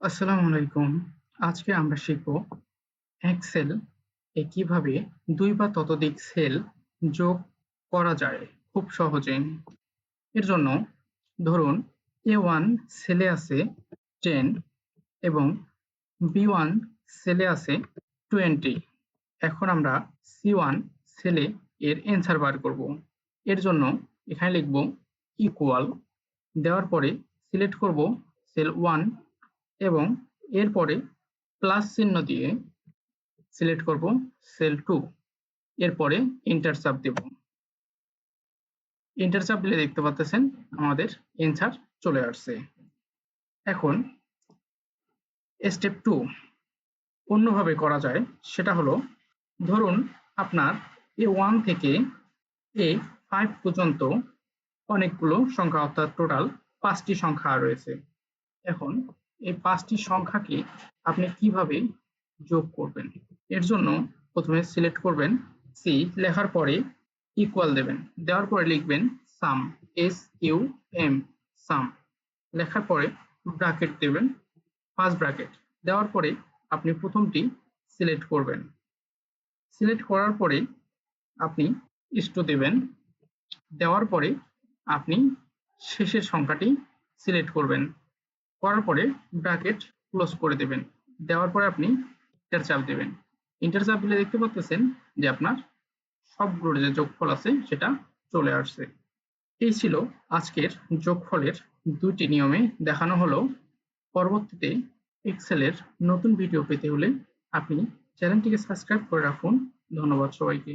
আসসালামু আলাইকুম। আজকে আমরা শিখব এক্সেল এ কীভাবে দুই বা ততোধিক সেল যোগ করা যায় খুব সহজে। এর জন্য ধরুন এ ওয়ান সেলে আছে টেন এবং বি ওয়ান সেলে আছে টোয়েন্টি এখন আমরা সি ওয়ান সেলে এর অ্যান্সার বার করব। এর জন্য এখানে লিখব ইকুয়াল দেওয়ার পরে সিলেক্ট করব সেল ওয়ান এবং এরপরে প্লাস চিহ্ন দিয়ে সিলেক্ট করব সেল টু এরপরে ইন্টার চাপ দেব। ইন্টার চাপ দিলে দেখতে পাচ্ছেন আমাদের এনসার চলে আসছে। এখন স্টেপ টু অন্যভাবে করা যায়, সেটা হলো ধরুন আপনার এ ওয়ান থেকে এ ফাইভ পর্যন্ত অনেকগুলো সংখ্যা, অর্থাৎ টোটাল পাঁচটি সংখ্যা রয়েছে। এখন এই পাঁচটি সংখ্যাকে আপনি কীভাবে যোগ করবেন? এর জন্য প্রথমে সিলেক্ট করবেন সি লেখার পরে ইকুয়াল দেবেন। দেওয়ার পরে লিখবেন sum S U M sum লেখার পরে ব্র্যাকেট দেবেন ফার্স্ট ব্র্যাকেট দেওয়ার পরে আপনি প্রথমটি সিলেক্ট করবেন। সিলেক্ট করার পরে আপনি ইস্টু দেবেন। দেওয়ার পরে আপনি শেষের সংখ্যাটি সিলেক্ট করবেন। করার পরে ব্র্যাকেট ক্লোজ করে দেবেন। দেওয়ার পরে আপনি ইন্টার চাপ দেবেন। ইন্টার চাপ দিলে দেখতে পাচ্ছেন যে আপনার সবগুলোর যে যোগফল আছে সেটা চলে আসছে। এই ছিল আজকের যোগফলের দুটি নিয়মে। দেখানো হলো পরবর্তীতে এক্সেলের নতুন ভিডিও পেতে হলে আপনি চ্যানেলটিকে সাবস্ক্রাইব করে রাখুন। ধন্যবাদ সবাইকে।